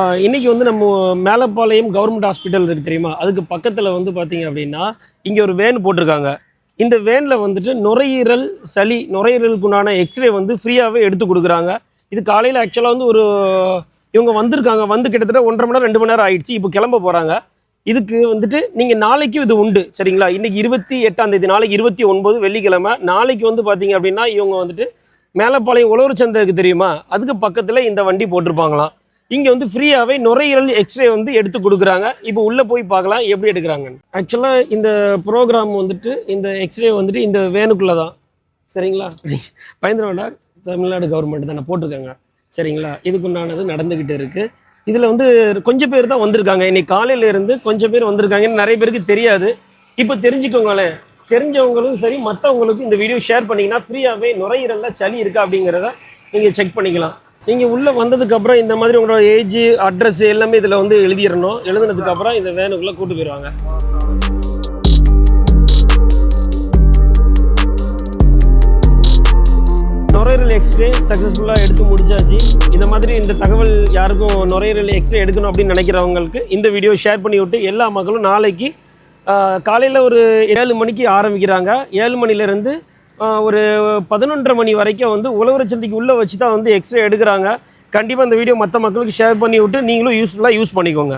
இன்றைக்கி இன்னைக்கு வந்து நம்ம மேலப்பாளையம் கவர்மெண்ட் ஹாஸ்பிட்டல் இருக்குது தெரியுமா? அதுக்கு பக்கத்தில் வந்து பார்த்தீங்க அப்படின்னா இங்கே ஒரு வேன் போட்டிருக்காங்க. இந்த வேனில் வந்துட்டு நுரையீரல் சளி நுரையீரலுக்குண்டான எக்ஸ்ரே வந்து ஃப்ரீயாகவே எடுத்து கொடுக்குறாங்க. இது காலையில் ஆக்சுவலாக வந்து ஒரு இவங்க வந்திருக்காங்க. வந்து கிட்டத்தட்ட ஒன்றரை மணி நேரம் ரெண்டு மணி நேரம் ஆயிடுச்சு. இப்போ கிளம்ப போகிறாங்க இதுக்கு வந்துட்டு நீங்கள் நாளைக்கும் இது உண்டு சரிங்களா? இன்னைக்கு இருபத்தி எட்டாம் தேதி நாளைக்கு இருபத்தி ஒன்பது வெள்ளிக்கிழமை. நாளைக்கு வந்து பார்த்தீங்க அப்படின்னா இவங்க வந்துட்டு மேலப்பாளையம் உழவர் சந்தை இருக்குது தெரியுமா? அதுக்கு பக்கத்தில் இந்த வண்டி போட்டிருப்பாங்களாம். இங்கே வந்து ஃப்ரீயாகவே நுரையீரல் எக்ஸ்ரே வந்து எடுத்து கொடுக்குறாங்க. இப்போ உள்ளே போய் பார்க்கலாம் எப்படி எடுக்கிறாங்க ஆக்சுவலாக இந்த ப்ரோக்ராம் வந்துட்டு இந்த எக்ஸ்ரே வந்துட்டு இந்த வேனுக்குள்ளே தான். சரிங்களா? பயந்துட தமிழ்நாடு கவர்மெண்ட் தானே போட்டிருக்காங்க. சரிங்களா? இதுக்குண்டானது நடந்துக்கிட்டு இருக்குது இதில் வந்து கொஞ்சம் பேர் தான் வந்திருக்காங்க. இன்னைக்கு காலையிலேருந்து கொஞ்சம் பேர் வந்திருக்காங்கன்னு நிறைய பேருக்கு தெரியாது. இப்போ தெரிஞ்சுக்கோங்களேன். தெரிஞ்சவங்களும் சரி மற்றவங்களுக்கும் இந்த வீடியோ ஷேர் பண்ணிங்கன்னா ஃப்ரீயாகவே நுரையீரலில் சளி இருக்கா அப்படிங்கிறத நீங்கள் செக் பண்ணிக்கலாம். நீங்கள் உள்ளே வந்ததுக்கப்புறம் இந்த மாதிரி உங்களோட ஏஜ் அட்ரஸ் எல்லாமே இதில் வந்து எழுதிடணும். எழுதுனதுக்கப்புறம் இந்த வேனுக்குள்ளே கூட்டு போயிடுவாங்க நுரையீரல் எக்ஸ்ரே சக்ஸஸ்ஃபுல்லாக எடுத்து முடிச்சாச்சு. இந்த மாதிரி இந்த தகவல் யாருக்கும் நுரையீரல் எக்ஸ்ரே எடுக்கணும் அப்படின்னு நினைக்கிறவங்களுக்கு இந்த வீடியோ ஷேர் பண்ணி விட்டு எல்லா மக்களும் நாளைக்கு காலையில் ஒரு ஏழு மணிக்கு ஆரம்பிக்கிறாங்க. ஏழு மணிலேருந்து ஒரு பதினொன்றரை மணி வரைக்கும் வந்து உழவர் சந்தைக்கு உள்ளே வச்சு தான் வந்து எக்ஸ்ரே எடுக்கிறாங்க. கண்டிப்பாக இந்த வீடியோ மற்ற மக்களுக்கு ஷேர் பண்ணி விட்டு நீங்களும் யூஸ்ஃபுல்லாக யூஸ் பண்ணிக்கோங்க.